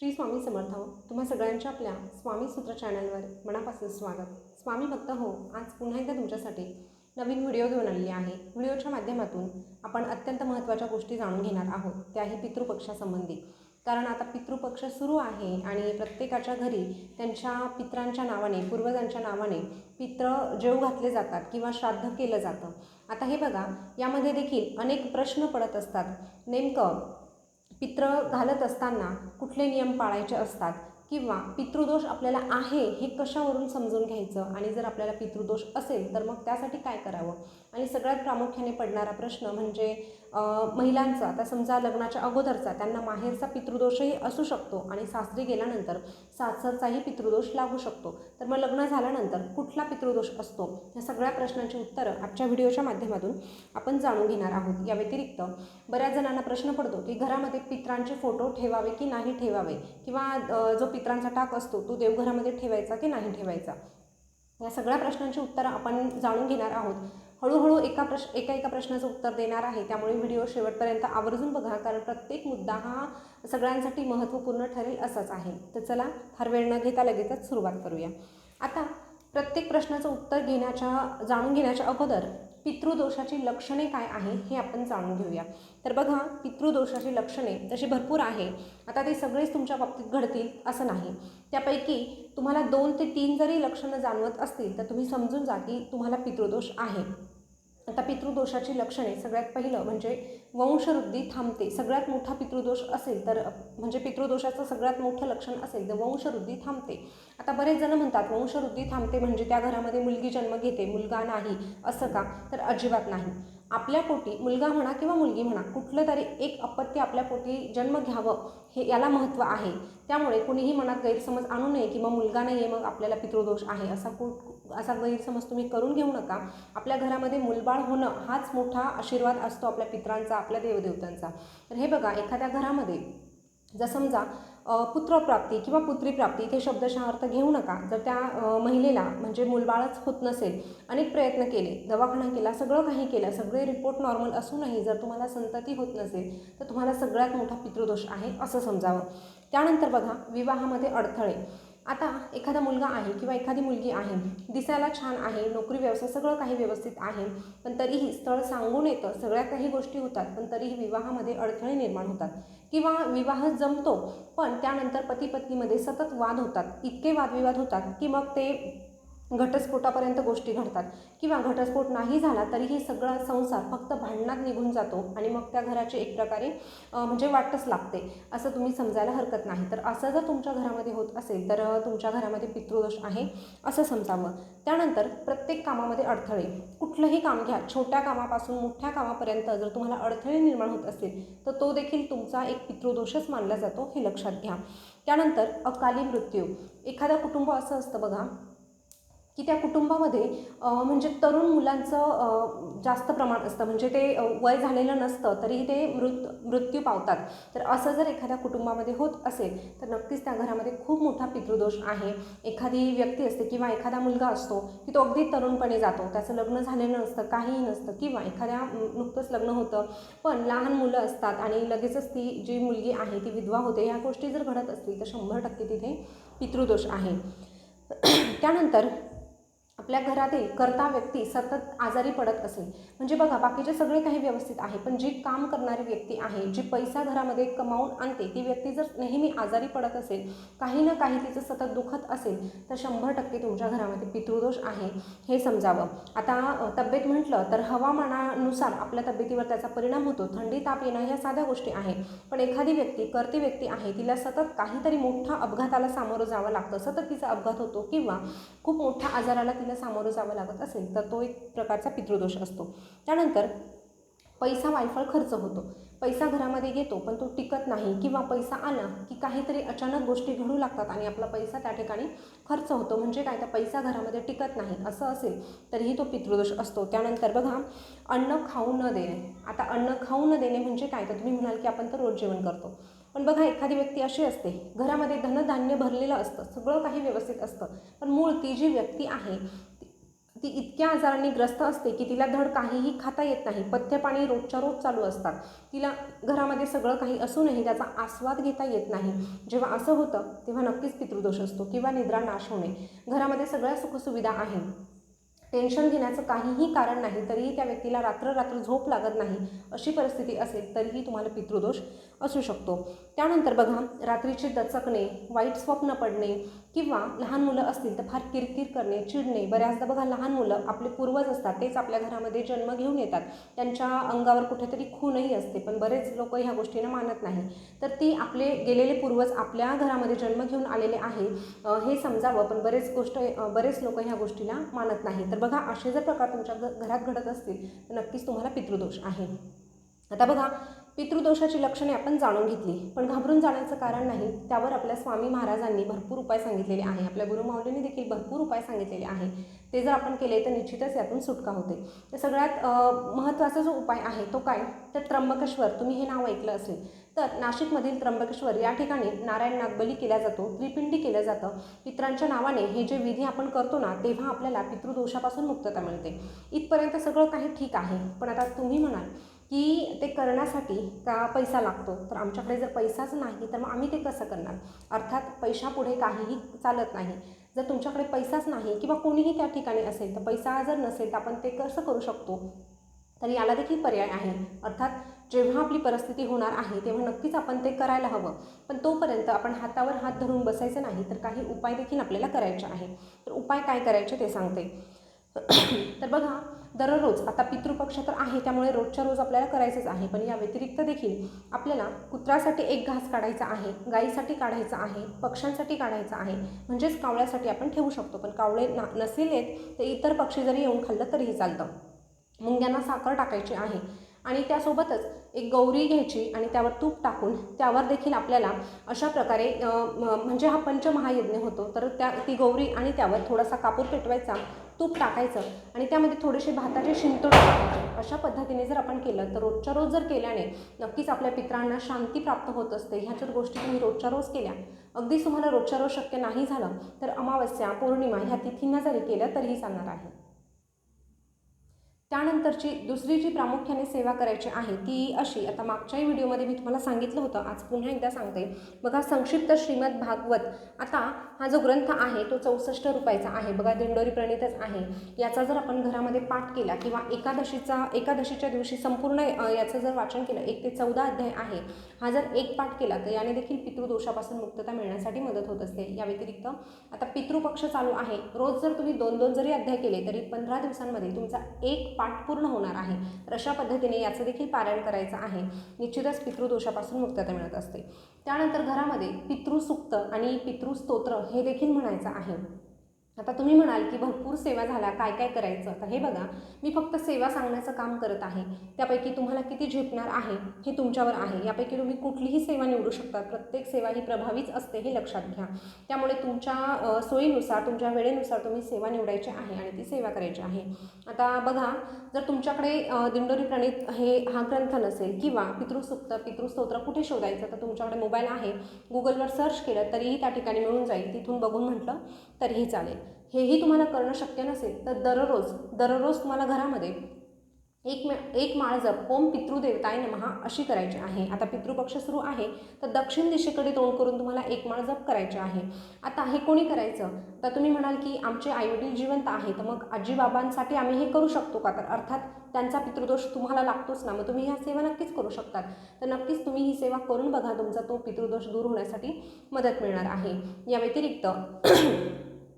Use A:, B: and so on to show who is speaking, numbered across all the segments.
A: श्री स्वामी समर्थ तुम्हा सगळ्यांच्या आपल्या स्वामी सूत्र चॅनलवर मनापासून स्वागत. स्वामी भक्त हो आज पुन्हा एकदा तुमच्यासाठी नवीन व्हिडिओ घेऊन आलेली आहे. व्हिडिओच्या माध्यमातून आपण अत्यंत महत्त्वाच्या गोष्टी जाणून घेणार आहोत. त्याही पितृपक्षासंबंधी. कारण आता पितृपक्ष सुरू आहे आणि प्रत्येकाच्या घरी त्यांच्या पित्रांच्या नावाने पूर्वजांच्या नावाने पित्र जेव घातले जातात किंवा श्राद्ध केलं जातं. आता हे बघा यामध्ये देखील अनेक प्रश्न पडत असतात. नेमकं पित्र घालत असताना कुठले नियम पाळायचे असतात? किंवा पितृदोष आपल्याला आहे हे कशावरून समजून घ्यायचं? आणि जर आपल्याला पितृदोष असेल तर मग त्यासाठी काय करावं? आणि सगळ्यात प्रामुख्याने पडणारा प्रश्न म्हणजे महिलांचा आता समजा लग्नाच्या अगोदरचा त्यांना माहेरचा पितृदोषही असू शकतो आणि सासरी गेल्यानंतर सासरचाही पितृदोष लागू शकतो. तर मग लग्न झाल्यानंतर कुठला पितृदोष असतो? या सगळ्या प्रश्नांची उत्तरं आजच्या व्हिडिओच्या माध्यमातून आपण जाणून घेणार आहोत. या व्यतिरिक्त बऱ्याच जणांना प्रश्न पडतो की घरामध्ये पित्रांचे फोटो ठेवावे की नाही ठेवावे? किंवा जो पित्रांचा टाक असतो तो देवघरामध्ये ठेवायचा की नाही ठेवायचा? या सगळ्या प्रश्नांची उत्तरं आपण जाणून घेणार आहोत. हळूहळू एका प्रश एका एका प्रश्नाचं उत्तर देणार आहे. त्यामुळे व्हिडिओ शेवटपर्यंत आवर्जून बघा कारण प्रत्येक मुद्दा हा सगळ्यांसाठी महत्त्वपूर्ण ठरेल असाच आहे. तर चला फार वेळ न घेता लगेचच सुरुवात करूया. आता प्रत्येक प्रश्नाचं उत्तर घेण्याच्या जाणून घेण्याच्या अगोदर पितृदोषाची लक्षणे काय आहे हे आपण जाणून घेऊया. तर बघा पितृदोषाची लक्षणे तशी भरपूर आहे. आता ते सगळेच तुमच्या बाबतीत घडतील असं नाही. त्यापैकी तुम्हाला दोन ते तीन जरी लक्षणं जाणवत असतील तर तुम्ही समजून जा की तुम्हाला पितृदोष आहे. आता पितृदोषाची लक्षणे सगळ्यात पहिलं म्हणजे वंशवृद्धी थांबते. सगळ्यात मोठा पितृदोष असेल तर म्हणजे पितृदोषाचं सगळ्यात मोठं लक्षण असेल तर वंशवृद्धी थांबते. आता बरेच जण म्हणतात वंशवृद्धी थांबते म्हणजे त्या घरामध्ये मुलगी जन्म घेते मुलगा नाही असं का? तर अजिबात नाही. आपल्या पोटी मुलगा म्हणा किंवा मुलगी म्हणा कुठलं तरी एक अपत्य आपल्या पोटी जन्म घ्यावं. हे याला महत्त्व आहे. त्यामुळे कुणीही मनात गैरसमज आणू नये की मग मुलगा नाही आहे मग आपल्याला पितृदोष आहे असा कु असा गैरसमज तुम्ही करून घेऊ नका. आपल्या घरामध्ये मुलबाळ होणं हाच मोठा आशीर्वाद असतो आपल्या पित्रांचा आपल्या देवदेवतांचा. तर हे बघा एखाद्या घरामध्ये जर समजा पुत्रप्राप्ती किंवा पुत्रीप्राप्ती इथे शब्दशः अर्थ घेऊ नका. जर त्या महिलेला म्हणजे मुलबाळच होत नसेल अनेक प्रयत्न केले दवाखाना केला सगळं काही केलं सगळे रिपोर्ट नॉर्मल असूनही जर तुम्हाला संतती होत नसेल तर तुम्हाला सगळ्यात मोठा पितृदोष आहे असं समजावं. त्यानंतर बघा विवाहामध्ये अडथळे. आता एखादा मुलगा आहे किंवा एखादी मुलगी आहे दिसायला छान आहे नोकरी व्यवसाय सगळं काही व्यवस्थित आहे पण तरीही स्थळ सांगून येतं सगळ्या काही गोष्टी होतात पण तरीही विवाहामध्ये अडथळे निर्माण होतात. किंवा विवाह जमतो पण त्यानंतर पती पत्नीमध्ये सतत वाद होतात इतके वादविवाद होतात की मग ते घटस्फोटापर्यंत गोष्टी घडतात. किंवा घटस्फोट नाही झाला तरीही सगळा संसार फक्त भांडणात निघून जातो आणि मग त्या घराची एक प्रकारे म्हणजे वाटच लागते. असं तुम्ही समजायला हरकत नाही. तर असं जर तुमच्या घरामध्ये होत असेल तर तुमच्या घरामध्ये पितृदोष आहे असं समजावं. त्यानंतर प्रत्येक कामामध्ये अडथळे. कुठलंही काम घ्या. छोट्या कामापासून मोठ्या कामापर्यंत जर तुम्हाला अडथळे निर्माण होत असेल तर तो देखील तुमचा एक पितृदोषच मानला जातो हे लक्षात घ्या. त्यानंतर अकाली मृत्यू. एखादं कुटुंब असं असतं बघा की त्या कुटुंबामध्ये म्हणजे तरुण मुलांचं जास्त प्रमाण असतं. म्हणजे ते वय झालेलं नसतं तरीही ते मृत मृत्यू पावतात. तर असं जर एखाद्या कुटुंबामध्ये होत असेल तर नक्कीच त्या घरामध्ये खूप मोठा पितृदोष आहे. एखादी व्यक्ती असते किंवा एखादा मुलगा असतो की तो अगदी तरुणपणे जातो. त्याचं लग्न झालेलं नसतं काहीही नसतं. किंवा एखाद्या नुकतंच लग्न होतं पण लहान मुलं असतात आणि लगेचच ती जी मुलगी आहे ती विधवा होते ह्या गोष्टी जर घडत असतील तर शंभर टक्के तिथे पितृदोष आहे. त्यानंतर आपल्या घरातील करता व्यक्ती सतत आजारी पडत असेल. म्हणजे बघा बाकीचे सगळे काही व्यवस्थित आहे पण जी काम करणारी व्यक्ती आहे जी पैसा घरामध्ये कमावून आणते ती व्यक्ती जर नेहमी आजारी पडत असेल काही ना काही तिचं सतत दुखत असेल तर शंभर टक्के तुमच्या घरामध्ये पितृदोष आहे हे समजावं. आता तब्येत म्हटलं तर हवामानानुसार आपल्या तब्येतीवर त्याचा परिणाम होतो. थंडी ताप येणं ह्या साध्या गोष्टी आहे पण एखादी व्यक्ती करती व्यक्ती आहे तिला सतत काहीतरी मोठा अपघाताला सामोरं जावं लागतं. सतत तिचा अपघात होतो किंवा खूप मोठ्या आजाराला तिला सामोरं जावं लागत असेल तर तो एक प्रकारचा पितृदोष असतो. त्यानंतर पैसा वायफळ खर्च होतो. पैसा घरामध्ये येतो पण तो टिकत नाही किंवा पैसा आला की काहीतरी अचानक गोष्टी घडू लागतात आणि आपला पैसा त्या ठिकाणी खर्च होतो. म्हणजे काय? तर पैसा घरामध्ये टिकत नाही असं असेल तरीही तो पितृदोष असतो. त्यानंतर बघा अन्न खाऊ न देणे. आता अन्न खाऊ न देणे म्हणजे काय? तर तुम्ही म्हणाल की आपण तर रोज जेवण करतो. पण बघा एखादी व्यक्ती अशी असते घरामध्ये धनधान्य भरलेलं असतं सगळं काही व्यवस्थित असतं पण मूळ ती जी व्यक्ती आहे ती इतक्या आजारांनी ग्रस्त असते की तिला धड काहीही खाता येत नाही. पथ्य पाणी रोजच्या रोज चालू असतात. तिला घरामध्ये सगळं काही असूनही त्याचा आस्वाद घेता येत नाही. जेव्हा असं होतं तेव्हा नक्कीच पितृदोष असतो किंवा निद्रा नाश होणे. घरामध्ये सगळ्या सुखसुविधा आहेत. टेन्शन घेण्याचं काहीही कारण नाही तरीही त्या व्यक्तीला रात्र रात्र झोप लागत नाही अशी परिस्थिती असेल तरीही तुम्हाला पितृदोष असू शकतो. त्यानंतर बघा रात्रीचे दचकणे वाईट स्वप्न पडणे किंवा लहान मुलं असतील तर फार किरकिर करणे चिडणे. बऱ्याचदा बघा लहान मुलं आपले पूर्वज असतात तेच आपल्या घरामध्ये जन्म घेऊन येतात. त्यांच्या अंगावर कुठेतरी खूनही असते पण बरेच लोक ह्या गोष्टींना मानत नाही. तर ती आपले गेलेले पूर्वज आपल्या घरामध्ये जन्म घेऊन आलेले आहे हे समजावं पण बरेच गोष्ट बरेच लोक ह्या गोष्टीला मानत नाही. तर बघा असे जर प्रकार तुमच्या घ- घरात घडत असतील तर नक्कीच तुम्हाला पितृदोष आहे. आता बघा पितृदोषाची लक्षणे आपण जाणून घेतली. पण घाबरून जाण्याचं कारण नाही. त्यावर आपल्या स्वामी महाराजांनी भरपूर उपाय सांगितलेले आहे. आपल्या गुरुमाऊलींनी देखील भरपूर उपाय सांगितलेले आहे. ते जर आपण केले तर निश्चितच यातून सुटका होते. तर सगळ्यात महत्त्वाचा जो उपाय आहे तो काय? तर त्र्यंबकेश्वर. तुम्ही हे नाव ऐकलं असेल. तर नाशिकमधील त्र्यंबकेश्वर या ठिकाणी नारायण नागबली केला जातो. त्रिपिंडी केलं जातं. पित्रांच्या नावाने हे जे विधी आपण करतो ना तेव्हा आपल्याला पितृदोषापासून मुक्तता मिळते. इथपर्यंत सगळं काही ठीक आहे. पण आता तुम्ही म्हणाल की ते करण्यासाठी का पैसा लागतो? तर आमच्याकडे जर पैसाच नाही तर मग आम्ही ते कसं करणार? अर्थात पैशापुढे काहीही चालत नाही. जर तुमच्याकडे पैसाच नाही किंवा कोणीही त्या ठिकाणी असेल तर पैसा जर नसेल तर आपण ते कसं करू शकतो? तर याला देखील पर्याय आहे. अर्थात जेव्हा आपली परिस्थिती होणार आहे तेव्हा नक्कीच आपण ते करायला हवं. पण तोपर्यंत आपण हातावर हात धरून बसायचं नाही तर काही उपाय देखील आपल्याला करायचे आहे तर उपाय काय करायचे ते सांगते. तर बघा दररोज आता पितृपक्ष तर आहे त्यामुळे रोजच्या रोज आपल्याला करायचंच आहे. पण या व्यतिरिक्त देखील आपल्याला कुत्र्यासाठी एक घास काढायचा आहे गाईसाठी काढायचा आहे पक्ष्यांसाठी काढायचा आहे म्हणजेच कावळ्यासाठी आपण ठेवू शकतो. पण कावळे ना नसेल येत तर इतर पक्षी जरी येऊन खाल्लं तरीही चालतं. मुंग्यांना साखर टाकायची आहे आणि त्यासोबतच एक गौरी घ्यायची आणि त्यावर तूप टाकून त्यावर देखील आपल्याला अशा प्रकारे म्हणजे हा पंचमहायज्ञ होतो. तर त्या ती गौरी आणि त्यावर थोडासा कापूर पेटवायचा तूप टाकायचं आणि त्यामध्ये थोडेसे भाताचे शिंतोड टाकायचे. अशा पद्धतीने जर आपण केलं तर रोजच्या रोज जर केल्याने नक्कीच आपल्या पित्रांना शांती प्राप्त होत असते. ह्या जर गोष्टी तुम्ही रोजच्या रोज केल्या. अगदीच तुम्हाला रोजच्या रोज शक्य नाही झालं तर अमावस्या पौर्णिमा ह्या तिथींना जरी केलं तरीही चालणार आहे. त्यानंतरची दुसरी जी प्रामुख्याने सेवा करायची आहे ती अशी. आता मागच्याही व्हिडिओमध्ये मी तुम्हाला सांगितलं होतं आज पुन्हा एकदा सांगते. बघा संक्षिप्त श्रीमद भागवत. आता हा जो ग्रंथ आहे तो चौसष्ट रुपयाचा आहे. बघा दिंडोरी प्रणितच आहे. याचा जर आपण घरामध्ये पाठ केला किंवा एकादशीचा एकादशीच्या दिवशी संपूर्ण याचं जर वाचन केलं एक ते चौदा अध्याय आहे. हा जर एक पाठ केला तर याने देखील पितृदोषापासून मुक्तता मिळण्यासाठी मदत होत असते. या व्यतिरिक्त आता पितृपक्ष चालू आहे. रोज जर तुम्ही दोन दोन जरी अध्याय केले तरी पंधरा दिवसांमध्ये तुमचा एक पाठ पूर्ण होणार आहे. तर अशा पद्धतीने याचं देखील पारायण करायचं आहे. निश्चितच पितृदोषापासून मुक्तता मिळत असते. त्यानंतर घरामध्ये पितृसुक्त आणि पितृस्तोत्र हे देखील म्हणायचं आहे. आता तुम्ही म्हणाल की भरपूर सेवा झाल्या काय काय करायचं? तर हे बघा मी फक्त सेवा सांगण्याचं काम करत आहे. त्यापैकी तुम्हाला किती झेपणार आहे हे तुमच्यावर आहे. यापैकी तुम्ही कुठलीही सेवा निवडू शकता. प्रत्येक सेवा ही प्रभावीच असते हे लक्षात घ्या. त्यामुळे तुमच्या सोयीनुसार तुमच्या वेळेनुसार तुम्ही सेवा निवडायची आहे आणि ती सेवा करायची आहे. आता बघा जर तुमच्याकडे दिंडोरी प्रणित हे हा ग्रंथ नसेल किंवा पितृसुक्त पितृस्तोत्र कुठे शोधायचं तर तुमच्याकडे मोबाईल आहे. गुगलवर सर्च केलं तरीही त्या ठिकाणी मिळून जाईल. तिथून बघून म्हटलं तरीही चालेल. हेही तुम्हाला करणं शक्य नसेल तर दररोज दररोज तुम्हाला घरामध्ये एक मे एक माळ जप ओम पितृदेवताय नमहा अशी करायची आहे. आता पितृपक्ष सुरू आहे तर दक्षिण दिशेकडे तोंड करून तुम्हाला एक माळ जप करायचे आहे. आता हे कोणी करायचं? तर तुम्ही म्हणाल की आमचे आईवडील जिवंत आहे तर मग आजी बाबांसाठी आम्ही हे करू शकतो का? तर अर्थात त्यांचा पितृदोष तुम्हाला लागतोच ना मग तुम्ही ह्या सेवा नक्कीच करू शकतात. तर नक्कीच तुम्ही ही सेवा करून बघा तुमचा तो पितृदोष दूर होण्यासाठी मदत मिळणार आहे. या व्यतिरिक्त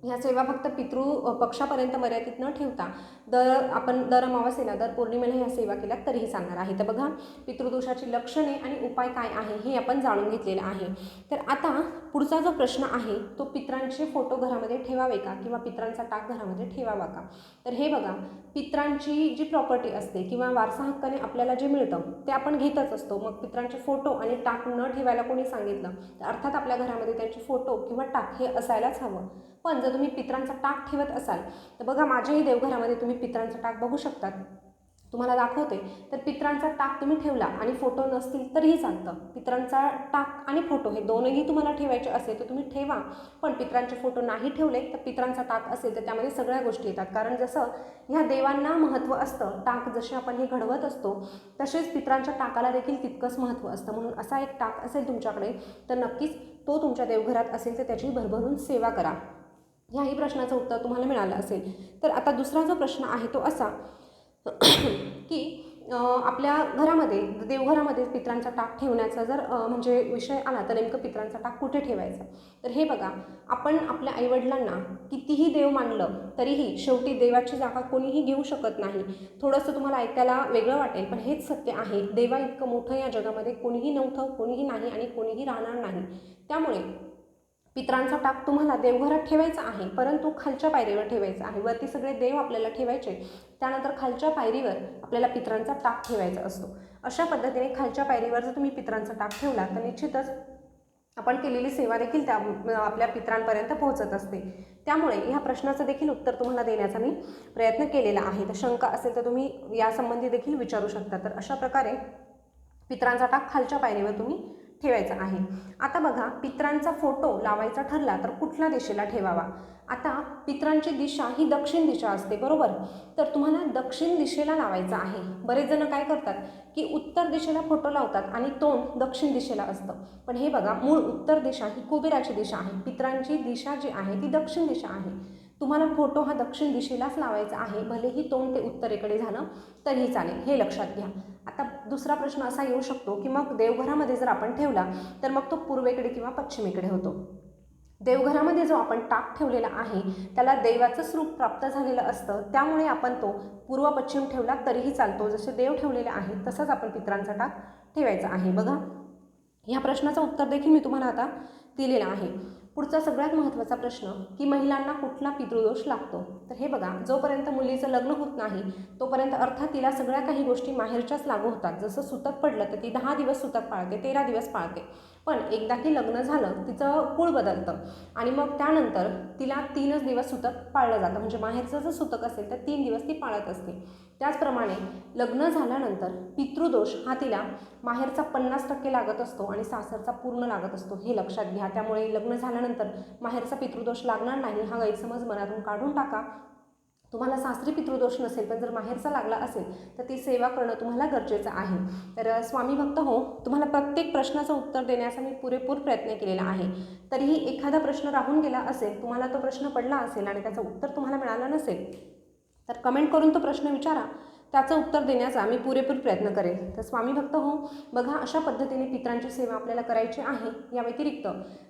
A: ह्या सेवा फक्त पितृ पक्षापर्यंत मर्यादित न ठेवता दर आपण दर अमावास्येला दर पौर्णिमेला ह्या सेवा केल्या तरीही चालणार आहे. तर बघा पितृदोषाची लक्षणे आणि उपाय काय आहे हे आपण जाणून घेतलेलं आहे. तर आता पुढचा जो प्रश्न आहे तो पित्रांचे फोटो घरामध्ये ठेवावे का? किंवा पित्रांचा टाक घरामध्ये ठेवावा का? तर हे बघा पित्रांची जी प्रॉपर्टी असते किंवा वारसा हक्काने आपल्याला जे मिळतं ते आपण घेतच असतो. मग पित्रांचे फोटो आणि टाक न ठेवायला कोणी सांगितलं तर अर्थात आपल्या घरामध्ये त्यांचे फोटो किंवा टाक हे असायलाच हवं. पण जर तुम्ही पित्रांचा टाक ठेवत असाल तर बघा माझ्याही देवघरामध्ये तुम्ही पित्रांचा टाक बघू शकतात. तुम्हाला दाखवते. तर पित्रांचा टाक तुम्ही ठेवला आणि फोटो नसतील तरीही चालतं. पित्रांचा टाक आणि फोटो हे दोनही तुम्हाला ठेवायचे असेल तर तुम्ही ठेवा. पण पित्रांचे फोटो नाही ठेवले तर पित्रांचा टाक असेल तर त्यामध्ये सगळ्या गोष्टी येतात. कारण जसं ह्या देवांना महत्त्व असतं टाक जसे आपण हे घडवत असतो तसेच पित्रांच्या टाकाला देखील तितकंच महत्त्व असतं. म्हणून असा एक टाक असेल तुमच्याकडे तर नक्कीच तो तुमच्या देवघरात असेल तर त्याची भरभरून सेवा करा. ह्याही प्रश्नाचं उत्तर तुम्हाला मिळालं असेल. तर आता दुसरा जो प्रश्न आहे तो असा की आपल्या घरामध्ये देवघरामध्ये पित्रांचा टाक ठेवण्याचा जर म्हणजे विषय आला तर नेमकं पित्रांचा टाक कुठे ठेवायचा? तर हे बघा आपण आपल्या आईवडिलांना कितीही देव मानलं तरीही शेवटी देवाची जागा कोणीही घेऊ शकत नाही. थोडंसं तुम्हाला ऐकायला वेगळं वाटेल पण हेच सत्य आहे. देवा इतकं मोठं या जगामध्ये कोणीही नव्हतं कोणीही नाही आणि कोणीही राहणार नाही. त्यामुळे पित्रांचा टाक तुम्हाला देवघरात ठेवायचा आहे परंतु खालच्या पायरीवर ठेवायचा आहे. वरती सगळे देव आपल्याला ठेवायचे. त्यानंतर खालच्या पायरीवर आपल्याला पित्रांचा टाक ठेवायचा असतो. अशा पद्धतीने खालच्या पायरीवर जर तुम्ही पित्रांचा टाक ठेवला तर निश्चितच आपण केलेली सेवा देखील त्या आपल्या पित्रांपर्यंत पोहोचत असते. त्यामुळे ह्या प्रश्नाचं देखील उत्तर तुम्हाला देण्याचा मी प्रयत्न केलेला आहे. तर शंका असेल तर तुम्ही यासंबंधी देखील विचारू शकता. तर अशा प्रकारे पित्रांचा टाक खालच्या पायरीवर तुम्ही ठेवायचा आहे. आता बघा पित्रांचा फोटो लावायचा ठरला तर कुठल्या दिशेला ठेवावा? आता पित्रांची दिशा ही दक्षिण दिशा असते बरोबर? तर तुम्हाला दक्षिण दिशेला लावायचा आहे. बरेच जण काय करतात की उत्तर दिशेला फोटो लावतात आणि तोंड दक्षिण दिशेला असतं. पण हे बघा मूळ उत्तर दिशा ही कुबेराची दिशा आहे. पित्रांची दिशा जी आहे ती दक्षिण दिशा आहे. तुम्हाला फोटो हा दक्षिण दिशेलाच लावायचा आहे. भलेही तोंड ते उत्तरेकडे झालं तरीही चालेल. हे लक्षात घ्या. आता दुसरा प्रश्न असा येऊ शकतो की मग देवघरामध्ये जर आपण ठेवला तर मग तो पूर्वेकडे किंवा पश्चिमेकडे होतो. देवघरामध्ये जो आपण टाक ठेवलेला आहे त्याला देवाचं स्वरूप प्राप्त झालेलं असतं. त्यामुळे आपण तो पूर्व पश्चिम ठेवला तरीही चालतो. जसे देव ठेवलेले आहेत तसंच आपण पित्रांचा टाक ठेवायचा आहे. बघा ह्या प्रश्नाचं उत्तर देखील मी तुम्हाला आता दिलेलं आहे. पुढचा सगळ्यात महत्त्वाचा प्रश्न की महिलांना कुठला पितृदोष लागतो? तर हे बघा जोपर्यंत मुलीचं लग्न होत नाही तोपर्यंत अर्थात तिला सगळ्या काही गोष्टी माहेरच्याच लागू होतात. जसं सुतक पडलं तर ती दहा दिवस सुतक पाळते तेरा दिवस पाळते. पण एकदा की लग्न झालं तिचं कुळ बदलतं. आणि मग त्यानंतर तिला तीनच दिवस सुतक पाळलं जातं. म्हणजे माहेरचं जर सुतक असेल तर तीन दिवस ती पाळत असते. त्याचप्रमाणे लग्न झाल्यानंतर पितृदोष हा तिला माहेरचा पन्नास टक्के लागत असतो आणि सासरचा पूर्ण लागत असतो. हे लक्षात घ्या. त्यामुळे लग्न झाल्यानंतर माहेरचा पितृदोष लागणार नाही. हा गैरसमज मनातून काढून टाका. तुम्हाला सासरी पितृदोष नसेल पण जर माहेरचा लागला असेल तर ती सेवा करणं तुम्हाला गरजेचं आहे. तर स्वामी भक्त हो तुम्हाला प्रत्येक प्रश्नाचं उत्तर देण्याचा मी पुरेपूर प्रयत्न केलेला आहे. तरीही एखादा प्रश्न राहून गेला असेल तुम्हाला तो प्रश्न पडला असेल आणि त्याचं उत्तर तुम्हाला मिळालं नसेल तर कमेंट करून तो प्रश्न विचारा. त्याचं उत्तर देण्याचा मी पुरेपूर प्रयत्न करेन. तर स्वामी भक्त हो बघा अशा पद्धतीने पित्रांची सेवा आपल्याला करायची आहे या व्यतिरिक्त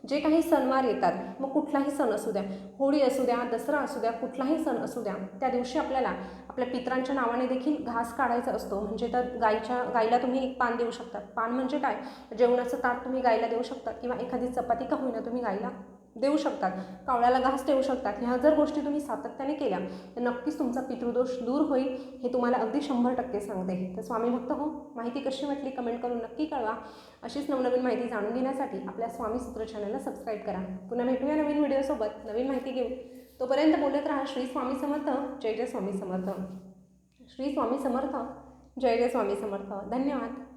A: जे काही सणवार येतात मग कुठलाही सण असू द्या होळी असू द्या दसरा असू द्या कुठलाही सण असू द्या त्या दिवशी आपल्याला आपल्या पित्रांच्या नावाने देखील घास काढायचा असतो. म्हणजे तर गायच्या गायला तुम्ही एक पान देऊ शकतात पान म्हणजे काय? जेवणाचं ताट तुम्ही गायला देऊ शकतात किंवा एखादी चपाती का होईना तुम्ही गायला देऊ शकतात. कावळ्याला घास देऊ शकतात. ह्या जर गोष्टी तुम्ही सातत्याने केल्या तर नक्कीच तुमचा पितृदोष दूर होईल हे तुम्हाला अगदी शंभर टक्के सांगते. तर स्वामी भक्त हो माहिती कशी वाटली कमेंट करून नक्की कळवा. अशीच नवनवीन माहिती जाणून घेण्यासाठी आपल्या स्वामी सूत्र चॅनलला सबस्क्राईब करा. पुन्हा भेटूया नवीन व्हिडिओसोबत. नवीन माहिती घेऊ तोपर्यंत बोलत राहा श्री स्वामी समर्थ जय जय स्वामी समर्थ. श्री स्वामी समर्थ जय जय स्वामी समर्थ. धन्यवाद.